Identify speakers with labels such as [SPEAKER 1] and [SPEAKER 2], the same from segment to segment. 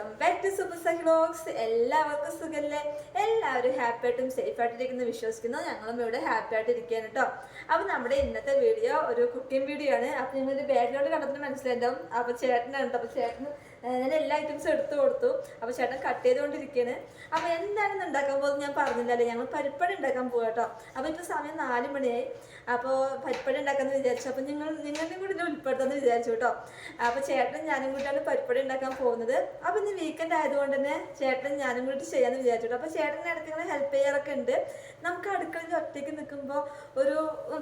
[SPEAKER 1] Welcome back to super Cyclox എല്ലാവർക്കും സുഖല്ലേ? എല്ലാവരും ഹാപ്പി ആയിട്ടും സേഫ് ആയിട്ടിരിക്കുന്നു വിശ്വസിക്കുന്നു. ഞങ്ങളും ഇവിടെ ഹാപ്പി ആയിട്ട് ഇരിക്കുകയാണ് കേട്ടോ അപ്പോൾ നമ്മുടെ ഇന്നത്തെ വീഡിയോ ഒരു കുക്കിംഗ് വീഡിയോ ആണ്. അപ്പൊ നിങ്ങളൊരു ബാക്ക്ഗ്രൗണ്ട് കണ്ടപ്പോൾ മനസ്സിലായിട്ടുണ്ടാവും അപ്പൊ ചേട്ടനാണ് കേട്ടോ അപ്പൊ ചേട്ടന് ഏഹ് ഞാൻ എല്ലാ ഐറ്റംസും എടുത്തു കൊടുത്തു. അപ്പോൾ ചേട്ടൻ കട്ട് ചെയ്തുകൊണ്ടിരിക്കുകയാണ് അപ്പോൾ എന്താണെന്ന് ഉണ്ടാക്കാൻ പോകുന്നത് ഞാൻ പറഞ്ഞില്ലല്ലേ. ഞങ്ങൾ പരിപ്പടി ഉണ്ടാക്കാൻ പോവാ കേട്ടോ അപ്പൊ ഇപ്പൊ സമയം നാല് മണിയായി. അപ്പോൾ പരിപ്പടി ഉണ്ടാക്കാന്ന് വിചാരിച്ചു. അപ്പൊ നിങ്ങൾ നിങ്ങളുടെ കൂടി ഇതിൽ ഉൾപ്പെടുത്താന്ന് വിചാരിച്ചു കേട്ടോ അപ്പൊ ചേട്ടനും ഞാനും കൂടിയാണ് പരിപ്പടി ഉണ്ടാക്കാൻ പോകുന്നത്. അപ്പോൾ ഇന്ന് വീക്കെൻഡ് ആയതുകൊണ്ട് തന്നെ ചേട്ടൻ ഞാനും കൂടി ചെയ്യാന്ന് വിചാരിച്ചു കേട്ടോ അപ്പൊ ചേട്ടൻ ഇടയ്ക്ക് ഇങ്ങനെ ഹെൽപ്പ് ചെയ്യാറൊക്കെ ഉണ്ട്. നമുക്ക് അടുക്കളയിൽ ഒറ്റയ്ക്ക് നിൽക്കുമ്പോൾ ഒരു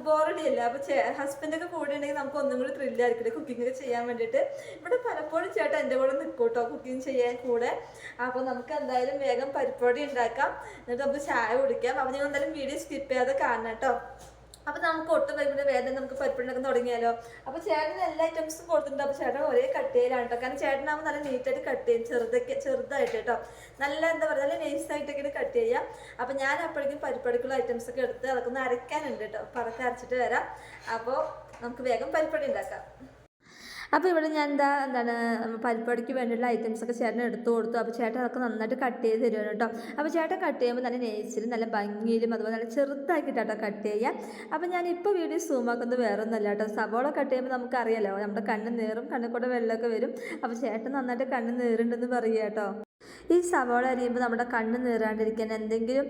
[SPEAKER 1] ബോറടിയല്ല അപ്പോൾ അപ്പൊ ഹസ്ബൻഡൊക്കെ കൂടെ ഉണ്ടെങ്കിൽ നമുക്ക് ഒന്നും കൂടി ത്രില്ലായിരിക്കില്ല കുക്കിംഗ് ഒക്കെ ചെയ്യാൻ വേണ്ടിയിട്ട്. ഇവിടെ പലപ്പോഴും ചേട്ടൻ എന്റെ നിൽക്കും നിൽക്കൂട്ടോ കുക്കിംഗ് ചെയ്യാൻ കൂടെ. അപ്പോൾ നമുക്ക് എന്തായാലും വേഗം പരിപ്പൊടി ഉണ്ടാക്കാം. എന്നിട്ട് നമുക്ക് ചായ കുടിക്കാം. അപ്പോൾ നിങ്ങൾ എന്തായാലും വീഡിയോ സ്കിപ്പ് ചെയ്യാതെ കാണണം കേട്ടോ. അപ്പൊ നമുക്ക് ഒട്ടും വരുമ്പോൾ വേദന നമുക്ക് പരിപ്പുണ്ടാക്കാൻ തുടങ്ങിയാലോ. അപ്പൊ ചേട്ടന് എല്ലാ ഐറ്റംസും കൊടുത്തിട്ടുണ്ട്. അപ്പൊ ചേട്ടൻ ഒരേ കട്ട് ചെയ്യലാണ് കേട്ടോ. കാരണം ചേട്ടനാകുമ്പോൾ നല്ല നീറ്റായിട്ട് കട്ട് ചെയ്യും. ചെറുതൊക്കെ ചെറുതായിട്ട് കേട്ടോ. നല്ല എന്താ പറയുക നല്ല നൈസ് ആയിട്ടൊക്കെ കട്ട് ചെയ്യാം. അപ്പൊ ഞാൻ അപ്പോഴേക്കും പരിപ്പടിക്കുള്ള ഐറ്റംസ് ഒക്കെ എടുത്ത് അതൊക്കെ ഒന്ന് അരയ്ക്കാനുണ്ട് കേട്ടോ. അപ്പൊ അതൊക്കെ അരച്ചിട്ട് വരാം. അപ്പോൾ നമുക്ക് വേഗം പരിപ്പടി ഉണ്ടാക്കാം. അപ്പോൾ ഇവിടെ ഞാൻ എന്താ എന്താണ് പരിപ്പടിക്ക് വേണ്ടിയുള്ള ഐറ്റംസ് ഒക്കെ ചേട്ടൻ എടുത്തു കൊടുത്തു. അപ്പോൾ ചേട്ടൻ അതൊക്കെ നന്നായിട്ട് കട്ട് ചെയ്ത് തരുവാണ് കേട്ടോ. അപ്പോൾ ചേട്ടൻ കട്ട് ചെയ്യുമ്പോൾ നല്ല നേച്ചിലും നല്ല ഭംഗിയിലും അതുപോലെ നല്ല ചെറുതാക്കിയിട്ടാട്ടോ കട്ട് ചെയ്യുക. അപ്പോൾ ഞാൻ ഇപ്പോൾ വീഡിയോ സൂമാക്കുന്നത് വേറെ ഒന്നല്ല കേട്ടോ. സവോള കട്ട് ചെയ്യുമ്പോൾ നമുക്കറിയാലോ നമ്മുടെ കണ്ണ് നേറും കണ്ണിൽ കൂടെ വെള്ളമൊക്കെ വരും. അപ്പോൾ ചേട്ടൻ നന്നായിട്ട് കണ്ണ് നേറുണ്ടെന്ന് പറയുക കേട്ടോ. ഈ സവാള അരിയുമ്പോൾ നമ്മുടെ കണ്ണ് നീറാണ്ടിരിക്കാൻ എന്തെങ്കിലും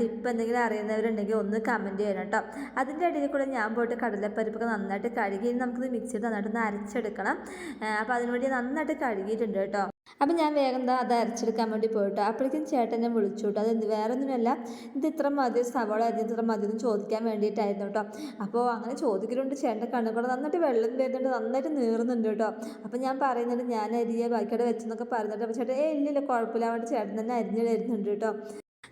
[SPEAKER 1] ടിപ്പ് എന്തെങ്കിലും അറിയുന്നവരുണ്ടെങ്കിൽ ഒന്ന് കമന്റ് ചെയ്യണം കേട്ടോ. അതിന്റെ ഇടയിൽ കൂടെ ഞാൻ പോയിട്ട് കടലപ്പരിപ്പൊക്കെ നന്നായിട്ട് കഴുകി നമുക്കിത് മിക്സിയിൽ നന്നായിട്ടൊന്ന് അരച്ചെടുക്കണം. അപ്പോൾ അതിനുവേണ്ടി നന്നായിട്ട് കഴുകിയിട്ടുണ്ട് കേട്ടോ. അപ്പം ഞാൻ വേഗം എന്താ അത് അരച്ചെടുക്കാൻ വേണ്ടി പോയിട്ടോ. അപ്പോഴേക്കും ചേട്ടനെ വിളിച്ചു കേട്ടോ അത് വേറെ ഒന്നുമല്ല ഇത് ഇത്ര മതി സവാള അരി ഇത്ര മതി എന്ന് ചോദിക്കാൻ വേണ്ടിയിട്ടായിരുന്നു കേട്ടോ. അപ്പോൾ അങ്ങനെ ചോദിക്കലുണ്ട്. ചേട്ടന്റെ കണ്ണുകൂടെ നന്നായിട്ട് വെള്ളം വരുന്നുണ്ട്. നന്നായിട്ട് നീറുന്നുണ്ട് കേട്ടോ. അപ്പം ഞാൻ പറയുന്നുണ്ട് ഞാൻ അരിയെ ബാക്കിയുടെ വെച്ചെന്നൊക്കെ പറഞ്ഞിട്ട്. അപ്പോൾ ചേട്ടൻ ഏ ഇല്ലില്ല കുഴപ്പമില്ല. വേണ്ടി ചേട്ടൻ തന്നെ അരിഞ്ഞ് തരുന്നുണ്ട് കേട്ടോ.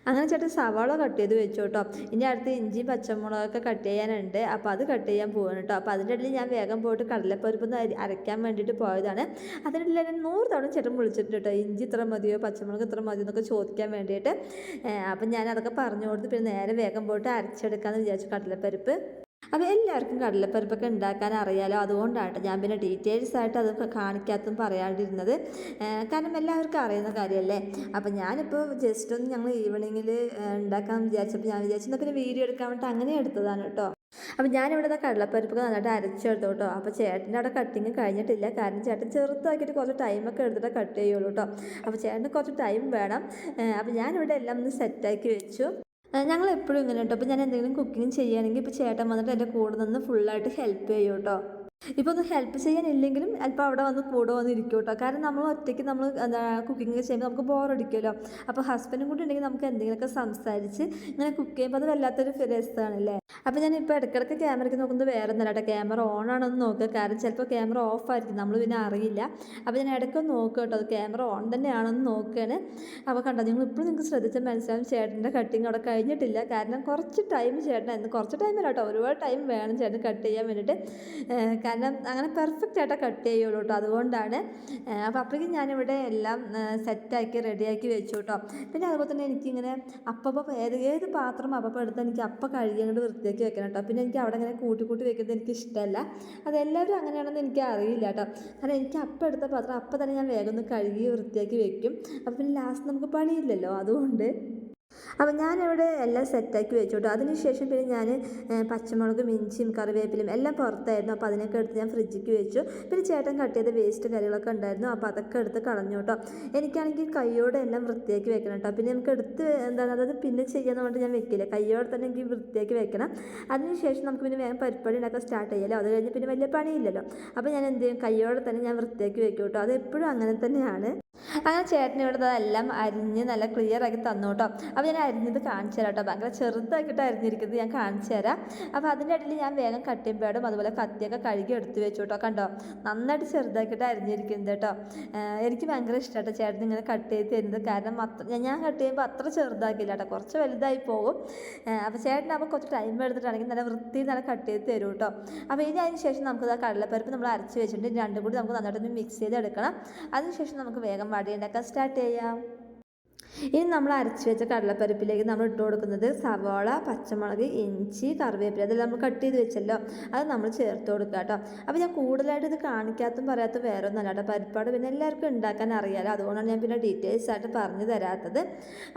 [SPEAKER 1] അങ്ങനെ ചേട്ടൻ സവാള കട്ട് ചെയ്ത് വെച്ചു കേട്ടോ ഇനി അടുത്ത് ഇഞ്ചി പച്ചമുളകൊക്കെ കട്ട് ചെയ്യാനുണ്ട്. അപ്പോൾ അത് കട്ട് ചെയ്യാൻ പോവാണ് കേട്ടോ അപ്പോൾ അതിന്റെ ഇടയിൽ ഞാൻ വേഗം പോയിട്ട് കടലപ്പരിപ്പ് ഒന്ന് അരി അരയ്ക്കാൻ വേണ്ടിയിട്ട് പോയതാണ്. അതിന്റെ ഇടയിൽ എന്നെ നൂറ് തവണ ചേട്ടൻ വിളിച്ചിട്ടുണ്ട് കേട്ടോ ഇഞ്ചി ഇത്ര മതിയോ പച്ചമുളക് ഇത്ര മതിയോ എന്നൊക്കെ ചോദിക്കാൻ വേണ്ടിയിട്ട്. അപ്പം ഞാൻ അതൊക്കെ പറഞ്ഞു കൊടുത്ത് പിന്നെ നേരെ വേഗം പോയിട്ട് അരച്ചെടുക്കാമെന്ന് വിചാരിച്ചു കടലപ്പരിപ്പ്. അപ്പോൾ എല്ലാവർക്കും കടലപ്പരിപ്പൊക്കെ ഉണ്ടാക്കാൻ അറിയാലോ. അതുകൊണ്ടാണ് ഞാൻ പിന്നെ ഡീറ്റെയിൽസ് ആയിട്ട് അത് കാണിക്കാത്തും പറയാണ്ടിരുന്നത്. കാരണം എല്ലാവർക്കും അറിയുന്ന കാര്യമല്ലേ അപ്പോൾ ഞാനിപ്പോൾ ജസ്റ്റ് ഒന്ന് ഞങ്ങൾ ഈവനിങ്ങിൽ ഉണ്ടാക്കാൻ വിചാരിച്ചപ്പോൾ ഞാൻ വിചാരിച്ചു പിന്നെ വീഡിയോ എടുക്കാൻ വേണ്ടി അങ്ങനെ എടുത്തതാണ് കേട്ടോ അപ്പം ഞാനിവിടെ കടലപ്പരിപ്പൊക്കെ നന്നായിട്ട് അരച്ചെടുത്തു കേട്ടോ അപ്പോൾ ചേട്ടന്റെ അവിടെ കട്ടിങ് കഴിഞ്ഞിട്ടില്ല. കാരണം ചേട്ടൻ ചെറുതാക്കിയിട്ട് കുറച്ച് ടൈമൊക്കെ എടുത്തിട്ട് കട്ട് ചെയ്യുള്ളൂ കേട്ടോ അപ്പോൾ ചേട്ടന് കുറച്ച് ടൈം വേണം. അപ്പോൾ ഞാനിവിടെ എല്ലാം ഒന്ന് സെറ്റാക്കി വെച്ചു. ഞങ്ങൾ എപ്പോഴും ഇങ്ങനെ കേട്ടോ അപ്പോൾ ഞാൻ എന്തെങ്കിലും കുക്കിംഗ് ചെയ്യുകയാണെങ്കിൽ ഇപ്പോൾ ചേട്ടൻ വന്നിട്ട് എന്റെ കൂടെ നിന്ന് ഫുള്ളായിട്ട് ഹെൽപ്പ് ചെയ്യും കേട്ടോ. ഇപ്പോൾ ഒന്ന് ഹെൽപ്പ് ചെയ്യാനില്ലെങ്കിലും അല്പം അവിടെ വന്ന് കൂടെ വന്ന് ഇരിക്കും കേട്ടോ കാരണം നമ്മൾ ഒറ്റയ്ക്ക് നമ്മൾ എന്താ കുക്കിംഗ് ചെയ്യുമ്പോൾ നമുക്ക് ബോറടിക്കുമല്ലോ അപ്പോൾ ഹസ്ബൻഡും കൂടി ഉണ്ടെങ്കിൽ നമുക്ക് എന്തെങ്കിലുമൊക്കെ സംസാരിച്ച് ഇങ്ങനെ കുക്ക് ചെയ്യുമ്പോൾ അത് വല്ലാത്തൊരു രസമാണല്ലേ അപ്പോൾ ഞാൻ ഇപ്പോൾ ഇടയ്ക്കിടയ്ക്ക് ക്യാമറയ്ക്ക് നോക്കുന്നത് വേറെ ഒന്നല്ല കേട്ടോ ക്യാമറ ഓൺ ആണെന്ന് നോക്കുക. കാരണം ചിലപ്പോൾ ക്യാമറ ഓഫ് ആയിരിക്കും. നമ്മൾ പിന്നെ അറിയില്ല. അപ്പോൾ ഞാൻ ഇടയ്ക്ക് നോക്കുക കേട്ടോ അത് ക്യാമറ ഓൺ തന്നെയാണെന്ന് നോക്കുകയാണ്. അപ്പോൾ കണ്ടോ നിങ്ങൾ ഇപ്പോഴും നിങ്ങൾക്ക് ശ്രദ്ധിച്ചാൽ മനസ്സിലാവും ചേട്ടന്റെ കട്ടിങ് അവിടെ കഴിഞ്ഞിട്ടില്ല. കാരണം കുറച്ച് ടൈം ചേട്ടൻ കുറച്ച് ടൈമല്ല കേട്ടോ ഒരുപാട് ടൈം വേണം ചേട്ടൻ കട്ട് ചെയ്യാൻ വേണ്ടിയിട്ട് കാരണം അങ്ങനെ പെർഫെക്റ്റ് ആയിട്ട് കട്ട് ചെയ്യുള്ളൂ കേട്ടോ അതുകൊണ്ടാണ് അപ്പോൾ അപ്പോഴേക്കും ഞാനിവിടെ എല്ലാം സെറ്റാക്കി റെഡിയാക്കി വെച്ചു കേട്ടോ പിന്നെ അതുപോലെ തന്നെ എനിക്കിങ്ങനെ അപ്പം ഏത് ഏത് പാത്രം അപ്പം എടുത്താൽ എനിക്ക് അപ്പം കഴുകി അങ്ങോട്ട് വൃത്തിയാക്കി വെക്കണം കേട്ടോ പിന്നെ എനിക്ക് അവിടെ ഇങ്ങനെ കൂട്ടി കൂട്ടി വെക്കുന്നത് എനിക്ക് ഇഷ്ടമല്ല അതെല്ലാവരും അങ്ങനെയാണെന്ന് എനിക്ക് അറിയില്ല കേട്ടോ കാരണം എനിക്ക് അപ്പം എടുത്ത പാത്രം അപ്പം തന്നെ ഞാൻ വേഗം ഒന്ന് കഴുകി വൃത്തിയാക്കി വെക്കും. അപ്പം പിന്നെ ലാസ്റ്റ് നമുക്ക് പണിയില്ലല്ലോ. അതുകൊണ്ട് അപ്പം ഞാനിവിടെ എല്ലാം സെറ്റാക്കി വെച്ചു കേട്ടോ അതിനുശേഷം പിന്നെ ഞാൻ പച്ചമുളകും ഇഞ്ചിയും കറിവേപ്പിലും എല്ലാം പുറത്തായിരുന്നു. അപ്പോൾ അതിനൊക്കെ എടുത്ത് ഞാൻ ഫ്രിഡ്ജിക്ക് വെച്ചു. പിന്നെ ചേട്ടൻ കട്ട് ചെയ്ത വേസ്റ്റ് കാര്യങ്ങളൊക്കെ ഉണ്ടായിരുന്നു. അപ്പോൾ അതൊക്കെ എടുത്ത് കളഞ്ഞു കേട്ടോ എനിക്കാണെങ്കിൽ കൈയോടെ എല്ലാം വൃത്തിയാക്കി വെക്കണം കേട്ടോ. പിന്നെ നമുക്ക് എടുത്ത് എന്താണ് അതായത് പിന്നെ ചെയ്യാന്ന് പറഞ്ഞിട്ട് ഞാൻ വെക്കില്ല. കൈയോടെ തന്നെ എനിക്ക് വൃത്തിയാക്കി വെക്കണം. അതിനുശേഷം നമുക്ക് പിന്നെ വേഗം പരിപ്പടി ഉണ്ടാക്കാൻ സ്റ്റാർട്ട് ചെയ്യാമല്ലോ അത് കഴിഞ്ഞ് പിന്നെ വലിയ പണിയില്ലല്ലോ. അപ്പോൾ ഞാൻ എന്ത് ചെയ്യും? കൈയോടെ തന്നെ ഞാൻ വൃത്തിയാക്കി വെക്കും കേട്ടോ. അത് എപ്പോഴും അങ്ങനെ തന്നെയാണ്. അങ്ങനെ ചേട്ടൻ ഇവിടെ എല്ലാം അരിഞ്ഞ് നല്ല ക്ലിയർ ആക്കി തന്നു കേട്ടോ അപ്പോൾ ഞാൻ അരിഞ്ഞത് കാണിച്ചു തരാം കേട്ടോ. ഭയങ്കര ചെറുതാക്കിയിട്ട് അരിഞ്ഞിരിക്കുന്നത്. ഞാൻ കാണിച്ചു തരാം. അപ്പോൾ അതിന്റെ ഇടയിൽ ഞാൻ വേഗം കട്ടിമ്പേടും അതുപോലെ കത്തിയൊക്കെ കഴുകി എടുത്തു വെച്ചു കേട്ടോ. കണ്ടോ? നന്നായിട്ട് ചെറുതാക്കിയിട്ട് അരിഞ്ഞിരിക്കുന്നത് കേട്ടോ. എനിക്ക് ഭയങ്കര ഇഷ്ടമാട്ടോ ചേട്ടൻ ഇങ്ങനെ കട്ട് ചെയ്ത് തരുന്നത്. കാരണം അത്ര ഞാൻ കട്ട് ചെയ്യുമ്പോൾ അത്ര ചെറുതാക്കില്ല കേട്ടോ. കുറച്ച് വലുതായി പോകും. അപ്പോൾ ചേട്ടനാകുമ്പോൾ കുറച്ച് ടൈം എടുത്തിട്ടാണെങ്കിൽ നല്ല വൃത്തിയിൽ നല്ല കട്ട് ചെയ്ത് തരും കേട്ടോ. അപ്പോൾ ഇനി അതിന് ശേഷം നമുക്ക് കടലപ്പരിപ്പ് നമ്മൾ അരച്ച് വെച്ചിട്ടുണ്ട്. രണ്ടും കൂടി നമുക്ക് നന്നായിട്ടൊന്ന് മിക്സ് ചെയ്ത് എടുക്കണം അതിനുശേഷം നമുക്ക് വേഗം വടി ഉണ്ടാക്കാൻ സ്റ്റാർട്ട് ചെയ്യാം. ഇനി നമ്മൾ അരച്ച് വെച്ച കടലപ്പരിപ്പിലേക്ക് നമ്മൾ ഇട്ട് കൊടുക്കുന്നത് സവാള പച്ചമുളക് ഇഞ്ചി കറിവേപ്പില. അതെല്ലാം നമ്മൾ കട്ട് ചെയ്ത് വെച്ചല്ലോ. അത് നമ്മൾ ചേർത്ത് കൊടുക്കുക കേട്ടോ. അപ്പോൾ ഞാൻ കൂടുതലായിട്ട് ഇത് കാണിക്കാത്തും പറയാത്തും വേറെ ഒന്നല്ല കേട്ടോ. പരിപ്പാട് പിന്നെ എല്ലാവർക്കും ഉണ്ടാക്കാൻ അറിയാലോ. അതുകൊണ്ടാണ് ഞാൻ പിന്നെ ഡീറ്റെയിൽസ് ആയിട്ട് പറഞ്ഞു തരാത്തത്.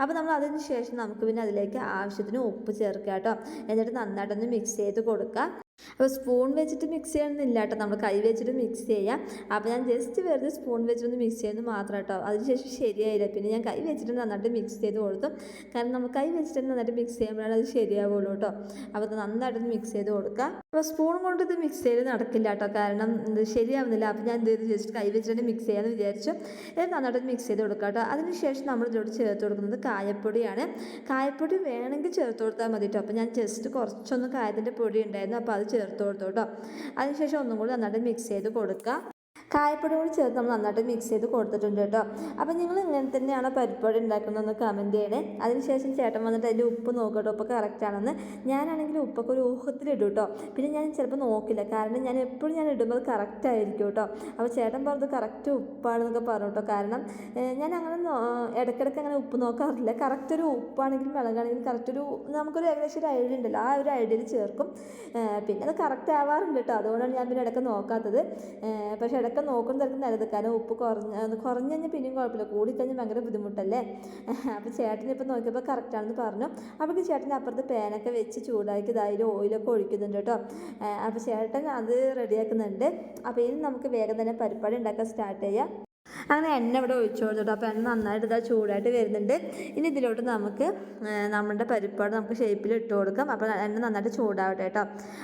[SPEAKER 1] അപ്പോൾ നമ്മൾ അതിന് ശേഷം നമുക്ക് പിന്നെ അതിലേക്ക് ആവശ്യത്തിന് ഉപ്പ് ചേർക്കുക കേട്ടോ. എന്നിട്ട് നന്നായിട്ടൊന്ന് മിക്സ് ചെയ്ത് കൊടുക്കുക. അപ്പോൾ സ്പൂൺ വെച്ചിട്ട് മിക്സ് ചെയ്യണമെന്നില്ല കേട്ടോ. നമ്മൾ കൈ വെച്ചിട്ട് മിക്സ് ചെയ്യാം. അപ്പോൾ ഞാൻ ജസ്റ്റ് വെറുതെ സ്പൂൺ വെച്ചിട്ട് മിക്സ് ചെയ്യുന്നത് മാത്രം കേട്ടോ. അതിനുശേഷം ശരിയായില്ല. പിന്നെ ഞാൻ കൈ വെച്ചിട്ട് നന്നായിട്ട് മിക്സ് ചെയ്ത് കൊടുത്തു. കാരണം നമ്മൾ കൈ വെച്ചിട്ട് നന്നായിട്ട് മിക്സ് ചെയ്യുമ്പോഴാണ് അത് ശരിയാവുള്ളൂ കേട്ടോ. അപ്പോൾ നന്നായിട്ടൊന്ന് മിക്സ് ചെയ്ത് കൊടുക്കുക അപ്പോൾ സ്പൂൺ കൊണ്ട് ഇത് മിക്സ് ചെയ്ത് നടക്കില്ല കേട്ടോ കാരണം ഇത് ശരിയാവുന്നില്ല. അപ്പോൾ ഞാൻ എന്ത് ജസ്റ്റ് കൈ വെച്ചിട്ട് മിക്സ് ചെയ്യാമെന്ന് വിചാരിച്ചു. ഇത് നന്നായിട്ട് മിക്സ് ചെയ്ത് കൊടുക്കുക കേട്ടോ അതിനുശേഷം നമ്മൾ ഇതിലോട്ട് ചേർത്ത് കൊടുക്കുന്നത് കായപ്പൊടിയാണ്. കായപ്പൊടി വേണമെങ്കിൽ ചേർത്ത് കൊടുത്താൽ മതി കേട്ടോ അപ്പോൾ ഞാൻ ജസ്റ്റ് കുറച്ചൊന്ന് കായത്തിന്റെ പൊടി ഉണ്ടായിരുന്നു. അപ്പോൾ അത് ചേർത്ത് കൊടുത്തു കേട്ടോ അതിനുശേഷം ഒന്നും കൂടി നന്നായിട്ട് മിക്സ് ചെയ്ത് കൊടുക്കുക കായപ്പൊടി കൂടി ചേർത്ത് നമ്മൾ നന്നായിട്ട് മിക്സ് ചെയ്ത് കൊടുത്തിട്ടുണ്ട് കേട്ടോ. അപ്പോൾ നിങ്ങൾ ഇങ്ങനെ തന്നെയാണ് പരിപ്പൊടി ഉണ്ടാക്കുന്നതെന്ന് കമന്റ് ചെയ്യണേ. അതിനുശേഷം ചേട്ടൻ വന്നിട്ട് അതിന്റെ ഉപ്പ് നോക്കട്ടോ ഉപ്പ് കറക്റ്റ് ആണെന്ന്. ഞാനാണെങ്കിൽ ഉപ്പൊക്കെ ഒരു ഊഹത്തിലിടും കേട്ടോ. പിന്നെ ഞാൻ ചിലപ്പോൾ നോക്കില്ല. കാരണം ഞാൻ എപ്പോഴും ഞാൻ ഇടുമ്പോൾ കറക്റ്റ് ആയിരിക്കും കേട്ടോ. അപ്പോൾ ചേട്ടൻ പറഞ്ഞത് കറക്റ്റ് ഉപ്പാണെന്നൊക്കെ പറഞ്ഞു കേട്ടോ. കാരണം ഞാൻ അങ്ങനെ ഇടയ്ക്കിടയ്ക്ക് അങ്ങനെ ഉപ്പ് നോക്കാറില്ല. കറക്റ്റ് ഒരു ഉപ്പാണെങ്കിലും മുളകാണെങ്കിലും കറക്റ്റ് ഒരു നമുക്കൊരു ഏകദേശം ഒരു ഐഡിയ ഉണ്ടല്ലോ. ആ ഒരു ഐഡിയയിൽ ചേർക്കും. പിന്നെ അത് കറക്റ്റ് ആവാറുണ്ട് കേട്ടോ. അതുകൊണ്ടാണ് ഞാൻ പിന്നെ ഇടയ്ക്ക് നോക്കാത്തത്. പക്ഷേ ഇടയ്ക്ക് നോക്കുന്ന തരത്തിൽ നല്ലത്. കാരണം ഉപ്പ് കുറഞ്ഞ് കുറഞ്ഞു കഴിഞ്ഞാൽ പിന്നെയും കുഴപ്പമില്ല. കൂടിക്കഴിഞ്ഞാൽ ഭയങ്കര ബുദ്ധിമുട്ടല്ലേ? അപ്പോൾ ചേട്ടൻ ഇപ്പോൾ നോക്കിയപ്പോൾ കറക്റ്റാണെന്ന് പറഞ്ഞു. അപ്പോൾ ചേട്ടന്റെ അപ്പുറത്ത് പേനൊക്കെ വെച്ച് ചൂടാക്കി അതിൽ ഓയിലൊക്കെ ഒഴിക്കുന്നുണ്ട് കേട്ടോ. അപ്പോൾ ചേട്ടൻ അത് റെഡിയാക്കുന്നുണ്ട് അപ്പോൾ ഇനി നമുക്ക് വേഗം തന്നെ പരിപ്പാടി ഉണ്ടാക്കാൻ സ്റ്റാർട്ട് ചെയ്യാം. അങ്ങനെ എണ്ണ ഇവിടെ ഒഴിച്ചു കൊടുത്തിട്ട്. അപ്പോൾ എണ്ണ നന്നായിട്ട് ഇതാ ചൂടായിട്ട് വരുന്നുണ്ട്. ഇനി ഇതിലോട്ട് നമുക്ക് നമ്മുടെ പരിപ്പാട് നമുക്ക് ഷേപ്പിൽ ഇട്ട് കൊടുക്കാം. അപ്പോൾ എണ്ണ നന്നായിട്ട് ചൂടാവട്ടെ കേട്ടോ.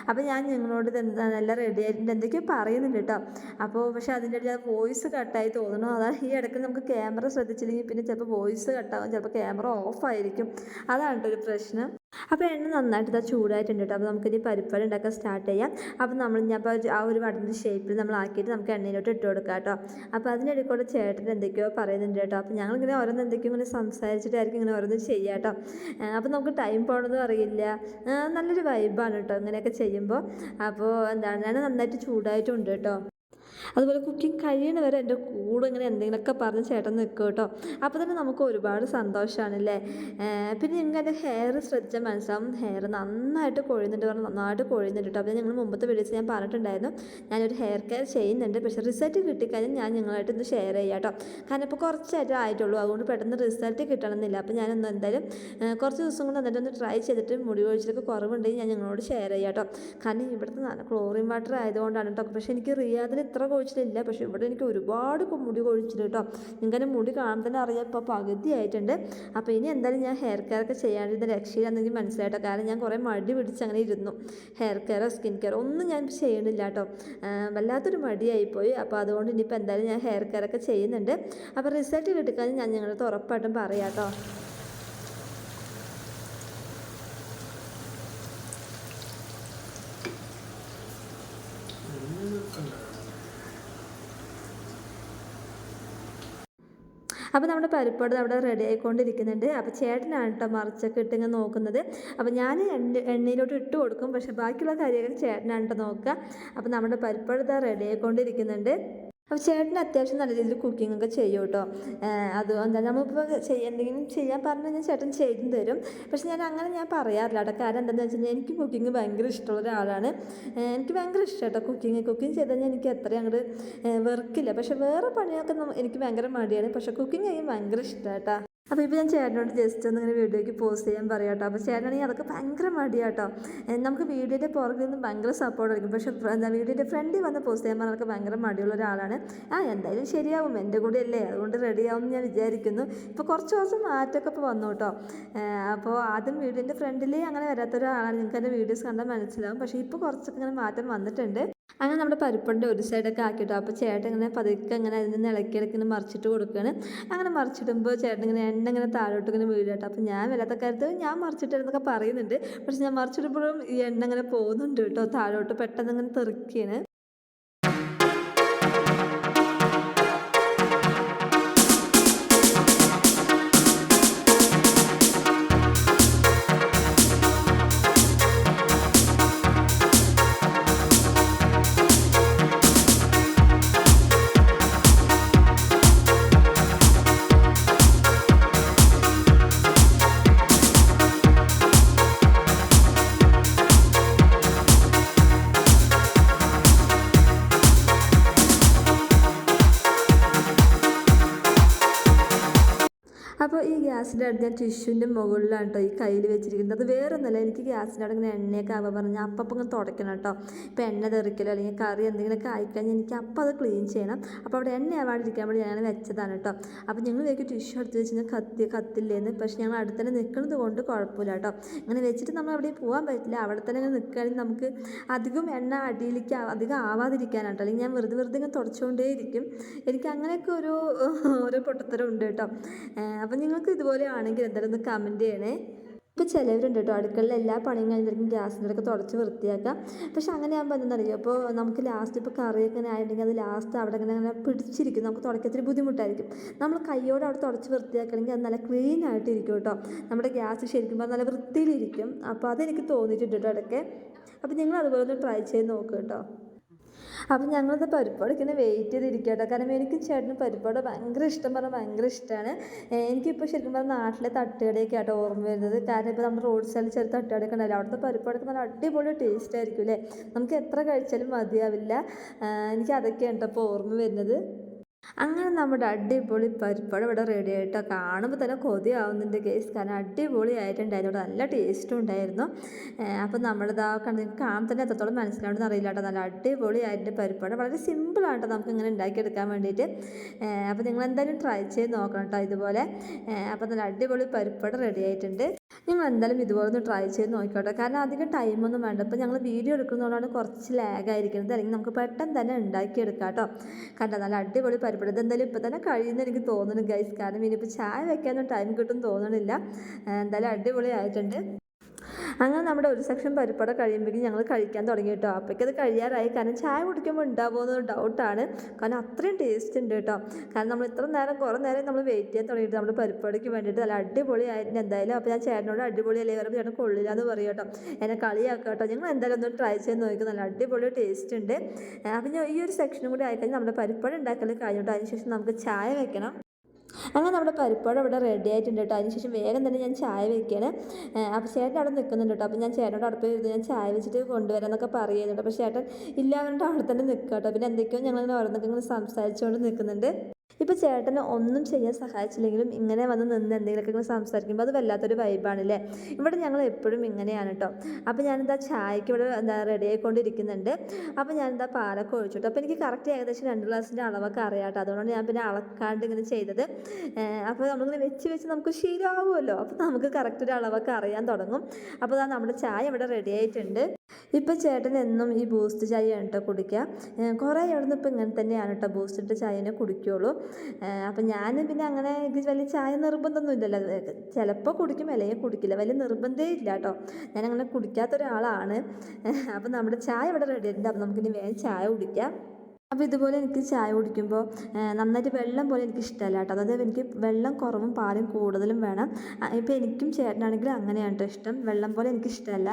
[SPEAKER 1] അപ്പോൾ ഞാൻ നിങ്ങളോട് നല്ല റെഡി ആയിട്ടുണ്ട് എന്തൊക്കെയോ പറയുന്നുണ്ട് കേട്ടോ. അപ്പോൾ പക്ഷേ അതിന്റെ ഇടയിൽ വോയിസ് കട്ടായി തോന്നുന്നു. അതാ ഈ ഇടയ്ക്ക് നമുക്ക് ക്യാമറ ശ്രദ്ധിച്ചില്ലെങ്കിൽ പിന്നെ ചിലപ്പോൾ വോയിസ് കട്ടാവും ചിലപ്പോൾ ക്യാമറ ഓഫായിരിക്കും അതാണ് ഒരു പ്രശ്നം. അപ്പോൾ എണ്ണ നന്നായിട്ട് ഇതാ ചൂടായിട്ടുണ്ട് കേട്ടോ. അപ്പോൾ നമുക്കിനി പരിപ്പാടി ഉണ്ടാക്കാൻ സ്റ്റാർട്ട് ചെയ്യാം. അപ്പോൾ നമ്മൾ ഞാൻ ഇപ്പോൾ ആ ഒരു വടന്റെ ഷേപ്പിൽ നമ്മൾ ആക്കിയിട്ട് നമുക്ക് എണ്ണയിലോട്ട് ഇട്ട് കൊടുക്കാം കേട്ടോ. അപ്പോൾ അതിനിടയിൽ കൂടെ ചേട്ടൻ എന്തൊക്കെയോ പറയുന്നുണ്ട് കേട്ടോ. അപ്പോൾ ഞങ്ങളിങ്ങനെ ഓരോന്ന് എന്തൊക്കെയോ ഇങ്ങനെ സംസാരിച്ചിട്ടായിരിക്കും ഇങ്ങനെ ഓരോന്ന് ചെയ്യാം കേട്ടോ. അപ്പോൾ നമുക്ക് ടൈം പോകണമെന്നും അറിയില്ല. നല്ലൊരു വൈബാണ് കേട്ടോ ഇങ്ങനെയൊക്കെ ചെയ്യുമ്പോൾ. അപ്പോൾ എന്താണ് ഞാൻ നന്നായിട്ട് ചൂടായിട്ടുണ്ട് കേട്ടോ. അതുപോലെ കുക്കിംഗ് കഴിയണവരെ എന്റെ കൂടെ ഇങ്ങനെ എന്തെങ്കിലുമൊക്കെ പറഞ്ഞ് ചേട്ടൻ നിൽക്കും കേട്ടോ. അപ്പോൾ തന്നെ നമുക്ക് ഒരുപാട് സന്തോഷമാണല്ലേ അല്ലേ പിന്നെ നിങ്ങൾക്ക് എന്റെ ഹെയർ ശ്രദ്ധിച്ചാൽ മനസ്സിലാവും. ഹെയർ നന്നായിട്ട് കൊഴിയുന്നുണ്ട് പറഞ്ഞാൽ നന്നായിട്ട് കൊഴിയുന്നുണ്ട് കേട്ടോ. അപ്പോൾ ഞങ്ങൾ മുമ്പത്തെ വീഡിയോസ് ഞാൻ പറഞ്ഞിട്ടുണ്ടായിരുന്നു. ഞാനൊരു ഹെയർ കെയർ ചെയ്യുന്നുണ്ട്. പക്ഷേ റിസൾട്ട് കിട്ടിക്കഴിഞ്ഞാൽ ഞാൻ നിങ്ങളായിട്ട് ഒന്ന് ഷെയർ ചെയ്യാം കേട്ടോ. കാരണം ഇപ്പോൾ കുറച്ചായിട്ട് ആയിട്ടുള്ളൂ. അതുകൊണ്ട് പെട്ടെന്ന് റിസൾട്ട് കിട്ടണമെന്നില്ല. അപ്പോൾ ഞാനൊന്ന് എന്തായാലും കുറച്ച് ദിവസം കൊണ്ട് എന്നിട്ട് ഒന്ന് ട്രൈ ചെയ്തിട്ട് മുടി കൊഴിച്ചിലൊക്കെ കുറവുണ്ടെങ്കിൽ ഞാൻ നിങ്ങളോട് ഷെയർ ചെയ്യാം കേട്ടോ. കാരണം ഇവിടുത്തെ ക്ലോറിൻ വാട്ടർ ആയതുകൊണ്ടാണ് കേട്ടോ. പക്ഷേ എനിക്ക് റിയാദിൽ ഇത്ര കൊഴിച്ചിലില്ല. പക്ഷേ ഇവിടെ എനിക്ക് ഒരുപാട് മുടി കൊഴിച്ചിൽ കേട്ടോ നിങ്ങൾക്ക് മുടി കാണാൻ തന്നെ അറിയാം. ഇപ്പോൾ പകുതി ആയിട്ടുണ്ട്. അപ്പോൾ ഇനി എന്തായാലും ഞാൻ ഹെയർ കെയർ ഒക്കെ ചെയ്യാണ്ടിരുന്ന എനിക്ക് മനസ്സിലായിട്ടോ. കാരണം ഞാൻ കുറേ മടി പിടിച്ച് അങ്ങനെ ഇരുന്നു. ഹെയർ കെയറോ സ്കിൻ കെയറോ ഒന്നും ഞാൻ ചെയ്യണില്ല കേട്ടോ വല്ലാത്തൊരു മടിയായിപ്പോയി. അപ്പോൾ അതുകൊണ്ട് ഇനിയിപ്പോൾ എന്തായാലും ഞാൻ ഹെയർ കെയർ ഒക്കെ ചെയ്യുന്നുണ്ട്. അപ്പോൾ റിസൾട്ട് കിട്ടിക്കാൻ ഞാൻ ഞങ്ങളുടെ ഉറപ്പായിട്ടും പറയാം കേട്ടോ അപ്പോൾ നമ്മുടെ പരിപ്പാട് അവിടെ റെഡി ആയിക്കൊണ്ടിരിക്കുന്നുണ്ട്. അപ്പോൾ ചേട്ടനാണ് കേട്ടോ മറിച്ചൊക്കെ ഇട്ട് ഇങ്ങനെ നോക്കുന്നത്. അപ്പോൾ ഞാൻ എണ്ണ എണ്ണയിലോട്ട് ഇട്ട് കൊടുക്കും. പക്ഷേ ബാക്കിയുള്ള കാര്യങ്ങൾ ചേട്ടനാണ് കേട്ടോ നോക്കുക. അപ്പോൾ നമ്മുടെ പരിപ്പാട് റെഡി ആയിക്കൊണ്ടിരിക്കുന്നുണ്ട്. അപ്പോൾ ചേട്ടന് അത്യാവശ്യം നല്ല രീതിയിൽ കുക്കിംഗ് ഒക്കെ ചെയ്യും കേട്ടോ. അത് എന്താ നമ്മളിപ്പോൾ ചെയ്യ എന്തെങ്കിലും ചെയ്യാൻ പറഞ്ഞു കഴിഞ്ഞാൽ ചേട്ടൻ ചെയ്തും തരും. പക്ഷെ ഞാൻ അങ്ങനെ ഞാൻ പറയാറില്ല കേട്ടോ. കാരണം എന്താണെന്ന് വെച്ച് കഴിഞ്ഞാൽ എനിക്ക് കുക്കിംഗ് ഭയങ്കര ഇഷ്ടമുള്ള ഒരാളാണ്. എനിക്ക് ഭയങ്കര ഇഷ്ടം കേട്ടോ കുക്കിംഗ് കുക്കിംഗ് ചെയ്ത് കഴിഞ്ഞാൽ എനിക്ക് അത്രയും അങ്ങോട്ട് വെറുക്കില്ല പക്ഷെ വേറെ പണിയൊക്കെ എനിക്ക് ഭയങ്കര മടിയാണ്. പക്ഷെ കുക്കിംഗ് ചെയ്യാൻ ഭയങ്കര ഇഷ്ടമാണ് കേട്ടോ. അപ്പോൾ ഇപ്പോൾ ഞാൻ ചേട്ടനോട് ജസ്റ്റ് ഒന്ന് ഇങ്ങനെ വീഡിയോയ്ക്ക് പോസ്റ്റ് ചെയ്യാൻ പറയാം കേട്ടോ അപ്പോൾ ചേട്ടനാണെങ്കിൽ അതൊക്കെ ഭയങ്കര മടിയാട്ടോ. നമുക്ക് വീഡിയോന്റെ പുറകിൽ നിന്ന് ഭയങ്കര സപ്പോർട്ടായിരിക്കും പക്ഷേ എന്താ വീഡിയോന്റെ ഫ്രണ്ടിൽ വന്ന് പോസ്റ്റ് ചെയ്യാൻ പറഞ്ഞാൽ ഭയങ്കര മടിയുള്ള ഒരാളാണ്. ആ എന്തായാലും ശരിയാവും. എന്റെ കൂടെ അല്ലേ? അതുകൊണ്ട് റെഡിയാവും ഞാൻ വിചാരിക്കുന്നു. ഇപ്പോൾ കുറച്ച് ദിവസം മാറ്റമൊക്കെ ഇപ്പോൾ വന്നു കേട്ടോ. അപ്പോൾ ആദ്യം വീഡിയോന്റെ ഫ്രണ്ടിൽ അങ്ങനെ വരാത്തൊരാളാണ്. നിങ്ങൾക്ക് എന്റെ വീഡിയോസ് കണ്ടാൽ മനസ്സിലാവും. പക്ഷേ ഇപ്പോൾ കുറച്ചൊക്കെ ഇങ്ങനെ മാറ്റം വന്നിട്ടുണ്ട്. അങ്ങനെ നമ്മുടെ പരിപ്പുണ്ട് ഒരു സൈഡൊക്കെ ആക്കിയിട്ടോ. അപ്പോൾ ചേട്ടൻ ഇങ്ങനെ പതുക്കെ ഇങ്ങനെ അതിൽ നിന്ന് ഇളക്കി ഇളക്കി മറിച്ചിട്ട് കൊടുക്കുകയാണ്. അങ്ങനെ മറിച്ചിടുമ്പോൾ ചേട്ടൻ ഇങ്ങനെ എണ്ണ ഇങ്ങനെ താഴോട്ട് ഇങ്ങനെ വീഴട്ടോ. അപ്പോൾ ഞാൻ വല്ലാത്ത കാര്യത്തിൽ ഞാൻ മറിച്ചിട്ടെന്നൊക്കെ പറയുന്നുണ്ട്. പക്ഷെ ഞാൻ മറിച്ചിടുമ്പോഴും ഈ എണ്ണ ഇങ്ങനെ പോകുന്നുണ്ട് കേട്ടോ. താഴോട്ട് പെട്ടെന്ന് ഇങ്ങനെ തെറിക്കുകയാണ്. ഗ്യാസിന്റെ അടുത്ത് ഞാൻ ടിഷ്യൂന്റെ മുകളിലാണ് കേട്ടോ ഈ കയ്യിൽ വെച്ചിരിക്കുന്നത്. അത് വേറെ ഒന്നല്ല എനിക്ക് ഗ്യാസിന്റെ അവിടെ ഇങ്ങനെ എണ്ണയൊക്കെ ആവുക പറഞ്ഞാൽ അപ്പം ഇങ്ങനെ തുടയ്ക്കണം കേട്ടോ. ഇപ്പം എണ്ണ തെറിക്കലോ അല്ലെങ്കിൽ കറി എന്തെങ്കിലുമൊക്കെ ആയിക്കഴിഞ്ഞാൽ എനിക്ക് അപ്പം അത് ക്ലീൻ ചെയ്യണം. അപ്പോൾ അവിടെ എണ്ണ ആവാണ്ടിരിക്കാൻ വേണ്ടി ഞാൻ വെച്ചതാണ് കേട്ടോ. അപ്പോൾ ഞങ്ങൾ വെക്കും ടിഷ്യൂ എടുത്ത് വെച്ച് കഴിഞ്ഞാൽ കത്തി കത്തില്ലേന്ന് പക്ഷേ ഞങ്ങൾ അടുത്ത് തന്നെ നിൽക്കുന്നത് കൊണ്ട് കുഴപ്പമില്ല കേട്ടോ. ഇങ്ങനെ വെച്ചിട്ട് നമ്മൾ അവിടെ പോകാൻ പറ്റില്ല. അവിടെ തന്നെ ഇങ്ങനെ നിൽക്കുകയാണെങ്കിൽ നമുക്ക് അധികം എണ്ണ അടിയിലേക്ക് അധികം ആവാതിരിക്കാനാട്ടോ അല്ലെങ്കിൽ ഞാൻ വെറുതെ വെറുതെ ഇങ്ങനെ തുടച്ചുകൊണ്ടേയിരിക്കും. എനിക്ക് അങ്ങനെയൊക്കെ ഒരു ഓരോ പൊട്ടത്തരം ഉണ്ട് കേട്ടോ. അപ്പം നിങ്ങൾക്ക് ഇതുപോലെ ആണെങ്കിൽ എന്തായാലും ഒന്ന് കമന്റ് ചെയ്യണേ. ഇപ്പോൾ ചിലവരുണ്ട് കേട്ടോ അടുക്കളയിൽ എല്ലാ പണിയും ഗ്യാസ് ഒക്കെ തുടച്ച് വൃത്തിയാക്കാം. പക്ഷെ അങ്ങനെ ആകുമ്പോൾ എന്താണെന്നറിയോ അപ്പോൾ നമുക്ക് ലാസ്റ്റ് ഇപ്പോൾ കറിയൊക്കെ ഇങ്ങനെ ആയിട്ടുണ്ടെങ്കിൽ അത് ലാസ്റ്റ് അവിടെ ഇങ്ങനെ അങ്ങനെ പിടിച്ചിരിക്കും. നമുക്ക് തുടക്കത്തിൽ ബുദ്ധിമുട്ടായിരിക്കും. നമ്മൾ കൈയോടെ അവിടെ തുടച്ച് വൃത്തിയാക്കണമെങ്കിൽ അത് നല്ല ക്ലീൻ ആയിട്ടിരിക്കും കേട്ടോ. നമ്മുടെ ഗ്യാസ് ശരിക്കും പറഞ്ഞാൽ നല്ല വൃത്തിയിലിരിക്കും. അപ്പോൾ അതെനിക്ക് തോന്നിയിട്ടുണ്ട് കേട്ടോ ഇടയ്ക്ക്. അപ്പോൾ നിങ്ങൾ അതുപോലെ ഒന്ന് ട്രൈ ചെയ്ത് നോക്കുക കേട്ടോ. അപ്പം ഞങ്ങളത് പരിപ്പാട് ഇങ്ങനെ വെയിറ്റ് ചെയ്തിരിക്കുക കേട്ടോ കാരണം എനിക്ക് ചേട്ടന് പരിപ്പാട് ഭയങ്കര ഇഷ്ടം പറഞ്ഞാൽ ഭയങ്കര ഇഷ്ടമാണ് എനിക്കിപ്പോൾ ശരിക്കും പറഞ്ഞാൽ നാട്ടിലെ തട്ടുകടയൊക്കെ ആട്ടോ ഓർമ്മ വരുന്നത്. കാരണം ഇപ്പോൾ നമ്മൾ റോഡ് സൈഡിൽ ചെറിയ തട്ടുകടയൊക്കെ ഉണ്ടല്ലോ. അവിടുത്തെ പരിപ്പാടൊക്കെ നല്ല അടിപൊളി ടേസ്റ്റ് ആയിരിക്കും അല്ലേ? നമുക്ക് എത്ര കഴിച്ചാലും മതിയാവില്ല. എനിക്ക് അതൊക്കെയാണ് കേട്ടോ ഇപ്പോൾ ഓർമ്മ വരുന്നത്. അങ്ങനെ നമ്മുടെ അടിപൊളി പരിപ്പട ഇവിടെ റെഡി ആയിട്ടോ? കാണുമ്പോൾ തന്നെ കൊതിയാവുന്നുണ്ട് കേസ് കാരണം അടിപൊളി ആയിട്ടുണ്ടായിരുന്നു കേട്ടോ. നല്ല ടേസ്റ്റും ഉണ്ടായിരുന്നു. അപ്പോൾ നമ്മളിതാ കണ്ട് കാണാൻ തന്നെ എത്രത്തോളം മനസ്സിലാവണമെന്ന് അറിയില്ല കേട്ടോ നല്ല അടിപൊളി ആയിട്ട് പരിപ്പട. വളരെ സിമ്പിളാണ് കേട്ടോ നമുക്ക് ഇങ്ങനെ ഉണ്ടാക്കിയെടുക്കാൻ വേണ്ടിയിട്ട്. അപ്പോൾ നിങ്ങൾ എന്തായാലും ട്രൈ ചെയ്ത് നോക്കണം കേട്ടോ ഇതുപോലെ. അപ്പോൾ നല്ല അടിപൊളി പരിപ്പട റെഡി ആയിട്ടുണ്ട്. നിങ്ങൾ എന്തായാലും ഇതുപോലെ ഒന്ന് ട്രൈ ചെയ്ത് നോക്കിക്കോട്ടെ. കാരണം അധികം ടൈമൊന്നും വേണ്ട. ഇപ്പോൾ ഞങ്ങൾ വീഡിയോ എടുക്കുന്നതുകൊണ്ടാണ് കുറച്ച് ലാഗ് ആയിരിക്കുന്നത്. അല്ലെങ്കിൽ നമുക്ക് പെട്ടെന്ന് തന്നെ ഉണ്ടാക്കിയെടുക്കാം കേട്ടോ. കണ്ടോ? നല്ല അടിപൊളി പരിപാടി. ഇതെന്തായാലും ഇപ്പോൾ തന്നെ കഴിയുമെന്ന് എനിക്ക് തോന്നുന്നു ഗൈസ് കാരണം ഇനിയിപ്പോൾ ചായ വയ്ക്കാനൊന്നും ടൈം കിട്ടും തോന്നണില്ല. എന്തായാലും അടിപൊളി ആയിട്ടുണ്ട് അങ്ങനെ നമ്മുടെ ഒരു സെക്ഷൻ പരിപ്പട കഴിയുമ്പോഴേക്കും ഞങ്ങൾ കഴിക്കാൻ തുടങ്ങി കേട്ടോ അപ്പോഴേക്കും അത് കഴിയാറായി. കാരണം ചായ കുടിക്കുമ്പോൾ ഉണ്ടാവുമോ എന്നൊരു ഡൗട്ടാണ് കാരണം അത്രയും ടേസ്റ്റ് ഉണ്ട് കേട്ടോ കാരണം നമ്മൾ ഇത്ര നേരം കുറേ നേരം നമ്മൾ വെയിറ്റ് ചെയ്യാൻ തുടങ്ങിയിട്ട് നമ്മുടെ പരിപ്പടയ്ക്ക് വേണ്ടിയിട്ട് നല്ല അടിപൊളി അടിപൊളിയായിട്ട് എന്തായാലും. അപ്പോൾ ഞാൻ ചേട്ടനോട് അടിപൊളിയല്ലേ? പറയുമ്പോൾ ചേട്ടൻ കൊള്ളില്ല എന്ന് പറയും കേട്ടോ എന്നെ കളിയാക്കാം കേട്ടോ ഞങ്ങൾ എന്തായാലും ഒന്ന് ട്രൈ ചെയ്ത് നോക്കി. നല്ല അടിപൊളി ടേസ്റ്റ് ഉണ്ട്. അപ്പം ഈ ഒരു സെക്ഷനും കൂടി ആയിക്കഴിഞ്ഞാൽ നമ്മുടെ പരിപ്പട ഉണ്ടാക്കൽ കഴിഞ്ഞിട്ട് അതിനുശേഷം നമുക്ക് ചായ വെക്കണം. അങ്ങനെ നമ്മുടെ പരിപ്പോട് ഇവിടെ റെഡി ആയിട്ടുണ്ട് കേട്ടോ. അതിനുശേഷം വേഗം തന്നെ ഞാൻ ചായ വെക്കുകയാണ് അപ്പോൾ ചേട്ടൻ അവിടെ നിൽക്കുന്നുണ്ട് കേട്ടോ. അപ്പോൾ ഞാൻ ചേട്ടനോട് അടുപ്പ് ഇരുന്ന് ഞാൻ ചായ വെച്ചിട്ട് കൊണ്ടുവരാമെന്നൊക്കെ പറയുന്നുണ്ട്. അപ്പോൾ ചേട്ടൻ ഇല്ല പറഞ്ഞിട്ട് അവിടെ തന്നെ നിൽക്കുക കേട്ടോ. പിന്നെ എന്തൊക്കെയോ ഞങ്ങളിങ്ങനെ ഓരോന്നൊക്കെ ഇങ്ങനെ സംസാരിച്ചുകൊണ്ട് നിൽക്കുന്നുണ്ട്. ഇപ്പോൾ ചേട്ടനെ ഒന്നും ചെയ്യാൻ സഹായിച്ചില്ലെങ്കിലും ഇങ്ങനെ വന്ന് നിന്ന് എന്തെങ്കിലുമൊക്കെ ഇങ്ങനെ സംസാരിക്കുമ്പോൾ അത് വല്ലാത്തൊരു വൈബാണല്ലേ ഇവിടെ ഞങ്ങൾ എപ്പോഴും ഇങ്ങനെയാണ് കേട്ടോ അപ്പോൾ ഞാനെന്താ ചായക്ക് ഇവിടെ എന്താ റെഡി ആയിക്കൊണ്ടിരിക്കുന്നുണ്ട്. അപ്പോൾ ഞാനെന്താ പാലൊക്കെ ഒഴിച്ചിട്ടു. അപ്പോൾ എനിക്ക് കറക്റ്റ് ഏകദേശം രണ്ട് ഗ്ലാസിന്റെ അളവൊക്കെ അറിയാം കേട്ടോ അതുകൊണ്ടാണ് ഞാൻ പിന്നെ അളക്കാണ്ട് ഇങ്ങനെ ചെയ്തത്. അപ്പോൾ നമ്മളിങ്ങനെ വെച്ച് വെച്ച് നമുക്ക് ശീലമാവുമല്ലോ. അപ്പോൾ നമുക്ക് കറക്റ്റ് ഒരു അളവൊക്കെ അറിയാൻ തുടങ്ങും. അപ്പോൾ അതാ നമ്മുടെ ചായ ഇവിടെ റെഡി ആയിട്ടുണ്ട്. ഇപ്പോൾ ചേട്ടൻ എന്നും ഈ ബൂസ്റ്റ് ചായയാണ് കേട്ടോ കുടിക്കുക. കുറേ ഇവിടുന്ന് ഇപ്പം ഇങ്ങനെ തന്നെയാണ് കേട്ടോ ബൂസ്റ്റിട്ട് ചായനെ കുടിക്കുകയുള്ളൂ അപ്പം ഞാൻ പിന്നെ അങ്ങനെ എനിക്ക് വലിയ ചായ നിർബന്ധമൊന്നും ഇല്ലല്ലോ. ചിലപ്പോൾ കുടിക്കും അല്ലെങ്കിൽ കുടിക്കില്ല. വലിയ നിർബന്ധമേ ഇല്ല കേട്ടോ ഞാൻ അങ്ങനെ കുടിക്കാത്ത ഒരാളാണ്. അപ്പം നമ്മുടെ ചായ ഇവിടെ റെഡി ആയിട്ടുണ്ട് അപ്പം നമുക്കിനി വേഗം ചായ കുടിക്കാം. അപ്പോൾ ഇതുപോലെ എനിക്ക് ചായ കുടിക്കുമ്പോൾ നന്നായിട്ട് വെള്ളം പോലെ എനിക്ക് ഇഷ്ടമല്ല കേട്ടോ അതായത് എനിക്ക് വെള്ളം കുറവും പാലും കൂടുതലും വേണം. ഇപ്പോൾ എനിക്കും ചേട്ടനാണെങ്കിലും അങ്ങനെയാണ് കേട്ടോ ഇഷ്ടം. വെള്ളം പോലെ എനിക്ക് ഇഷ്ടമല്ല.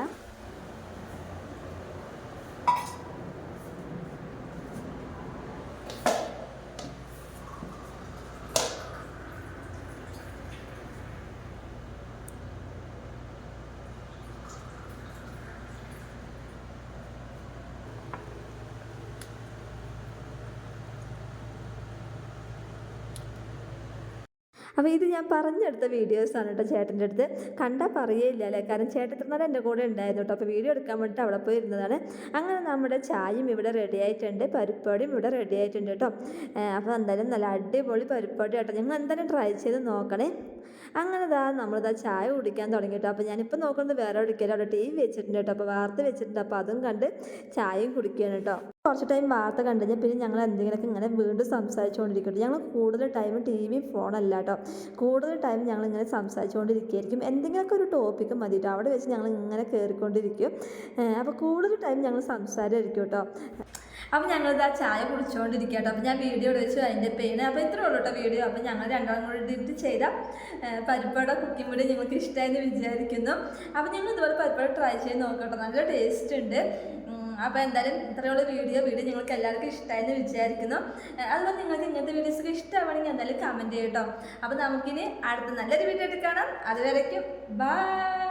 [SPEAKER 1] അപ്പോൾ ഇത് ഞാൻ പറഞ്ഞെടുത്ത വീഡിയോസാണ് കേട്ടോ ചേട്ടന്റെ അടുത്ത്. കണ്ടാൽ പറയേയില്ല അല്ലേ? കാരണം ചേട്ടൻ ഇത്രനാൾ എന്റെ കൂടെ ഉണ്ടായിരുന്നു കേട്ടോ. അപ്പോൾ വീഡിയോ എടുക്കാൻ വേണ്ടിയിട്ട് അവിടെ പോയിരുന്നതാണ്. അങ്ങനെ നമ്മുടെ ചായയും ഇവിടെ റെഡി ആയിട്ടുണ്ട്. പരിപ്പാടിയും ഇവിടെ റെഡി ആയിട്ടുണ്ട് കേട്ടോ. അപ്പോൾ എന്തായാലും നല്ല അടിപൊളി പരിപ്പാടി കേട്ടോ. ഞങ്ങൾ എന്തായാലും ട്രൈ ചെയ്ത് നോക്കണേ. അങ്ങനെ ദാ നമ്മളിതാ ചായ കുടിക്കാൻ തുടങ്ങി കേട്ടോ. അപ്പോൾ ഞാനിപ്പോൾ നോക്കുന്നത് വേറെ ഒരിക്കലും അവിടെ ടി വി വെച്ചിട്ടുണ്ട് കേട്ടോ. അപ്പോൾ വാർത്ത വെച്ചിട്ടുണ്ട്. അപ്പോൾ അതും കണ്ട് ചായയും കുടിക്കുകയാണ് കേട്ടോ. കുറച്ച് ടൈം വാർത്ത കണ്ടു കഴിഞ്ഞാൽ പിന്നെ ഞങ്ങൾ എന്തെങ്കിലുമൊക്കെ ഇങ്ങനെ വീണ്ടും സംസാരിച്ചുകൊണ്ടിരിക്കട്ടെ ഞങ്ങൾ കൂടുതൽ ടൈം ടി വിയും ഫോണല്ല കേട്ടോ. കൂടുതൽ ടൈം ഞങ്ങൾ ഇങ്ങനെ സംസാരിച്ചുകൊണ്ടിരിക്കുകയായിരിക്കും. എന്തെങ്കിലുമൊക്കെ ഒരു ടോപ്പിക്ക് മതി കേട്ടോ. അവിടെ വെച്ച് ഞങ്ങൾ ഇങ്ങനെ കയറിക്കൊണ്ടിരിക്കും അപ്പോൾ കൂടുതൽ ടൈം ഞങ്ങൾ സംസാരമായിരിക്കും കേട്ടോ. അപ്പോൾ ഞങ്ങളിത് ആ ചായ കുടിച്ചുകൊണ്ടിരിക്കുക കേട്ടോ അപ്പോൾ ഞാൻ വീഡിയോ വെച്ചു അതിന്റെ പേര്. അപ്പോൾ ഇത്രേ ഉള്ളൂ കേട്ടോ വീഡിയോ. അപ്പോൾ ഞങ്ങൾ രണ്ടാളും കൂടി ഇട്ട് ചെയ്ത പരിപ്പട കുക്കിംഗ് വീഡിയോ നിങ്ങൾക്ക് ഇഷ്ടമായെന്ന് വിചാരിക്കുന്നു. അപ്പോൾ ഞങ്ങൾ ഇതുപോലെ പരിപ്പട ട്രൈ ചെയ്ത് നോക്കട്ടോ നല്ല ടേസ്റ്റ് ഉണ്ട്. അപ്പോൾ എന്തായാലും ഇത്രയുള്ള വീഡിയോ. വീഡിയോ നിങ്ങൾക്ക് എല്ലാവർക്കും ഇഷ്ടമായെന്ന് വിചാരിക്കുന്നു. അതുപോലെ നിങ്ങൾക്ക് ഇങ്ങനത്തെ വീഡിയോസൊക്കെ ഇഷ്ടമാണെങ്കിൽ എന്തായാലും കമന്റ് ചെയ്യട്ടോ. അപ്പോൾ നമുക്കിനി അടുത്ത നല്ലൊരു വീഡിയോ എടുക്കണം കാണാം. അതുവരയ്ക്കും ബൈ